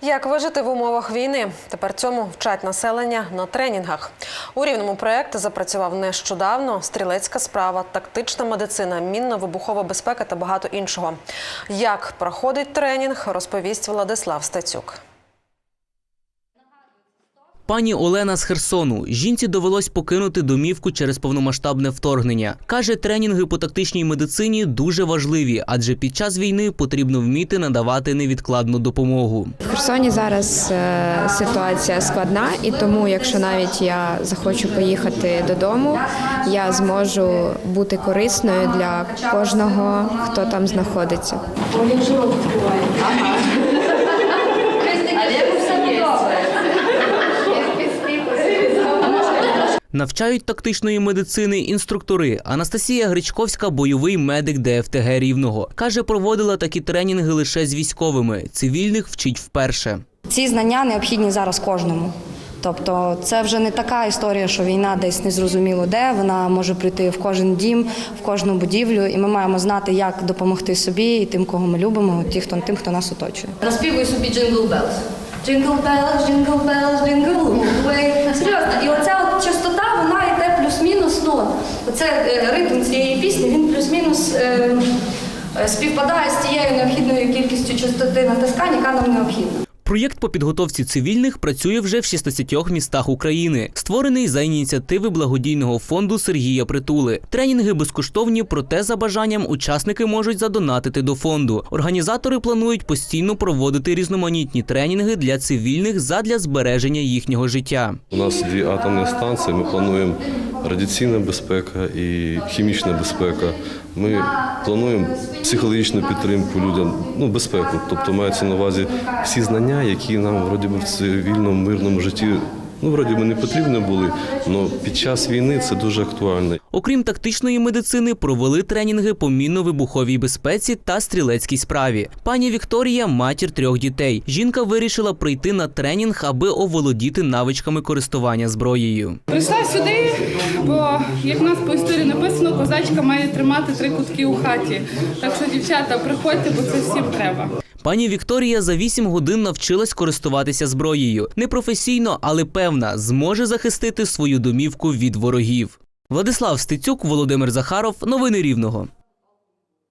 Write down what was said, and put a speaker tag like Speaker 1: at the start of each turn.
Speaker 1: Як вижити в умовах війни? Тепер цьому вчать населення на тренінгах. У рівному проєкт запрацював нещодавно. Стрілецька справа, тактична медицина, мінно-вибухова безпека та багато іншого. Як проходить тренінг, розповість Владислав Стецюк.
Speaker 2: Пані Олена з Херсону. Жінці довелось покинути домівку через повномасштабне вторгнення. Каже, тренінги по тактичній медицині дуже важливі, адже під час війни потрібно вміти надавати невідкладну допомогу.
Speaker 3: В Херсоні зараз е, ситуація складна, і тому, якщо навіть я захочу поїхати додому, я зможу бути корисною для кожного, хто там знаходиться.
Speaker 2: Навчають тактичної медицини інструктори. Анастасія Гречковська, бойовий медик ДФТГ Рівного. Каже, проводила такі тренінги лише з військовими. Цивільних вчить вперше.
Speaker 4: Ці знання необхідні зараз кожному. Тобто це вже не така історія, що війна десь незрозуміло де. Вона може прийти в кожен дім, в кожну будівлю, і ми маємо знати, як допомогти собі і тим, кого ми любимо, ті, хто тим, хто нас оточує.
Speaker 5: Наспівуй собі Bells. Jingle Bells, Jingle Bells, Jingle all. Серйозно, і оця от частота, вона йде плюс-мінус, ну, оце е, ритм цієї пісні, він плюс-мінус е, е, співпадає з тією необхідною кількістю частоти натискань, яка нам необхідна.
Speaker 2: Проєкт по підготовці цивільних працює вже в 16 містах України, створений за ініціативи благодійного фонду Сергія Притули. Тренінги безкоштовні, проте за бажанням учасники можуть задонатити до фонду. Організатори планують постійно проводити різноманітні тренінги для цивільних задля збереження їхнього життя.
Speaker 6: У нас дві атомні станції. Ми плануємо радіаційна безпека і хімічна безпека. Ми плануємо психологічну підтримку людям, ну безпеку. Тобто мається на увазі всі знання, які нам вроді в цивільному мирному житті. Ну, вроді би не потрібні були, але під час війни це дуже актуально.
Speaker 2: Окрім тактичної медицини, провели тренінги по мінно-вибуховій безпеці та стрілецькій справі. Пані Вікторія матір трьох дітей. Жінка вирішила прийти на тренінг, аби оволодіти навичками користування зброєю.
Speaker 7: Прийшла сюди, бо як в нас по історії написано, козачка має тримати три кутки у хаті. Так що, дівчата, приходьте, бо це всім треба.
Speaker 2: Пані Вікторія за 8 годин навчилась користуватися зброєю. Непрофесійно, але певна, зможе захистити свою домівку від ворогів. Владислав Стецюк, Володимир Захаров. Новини Рівного.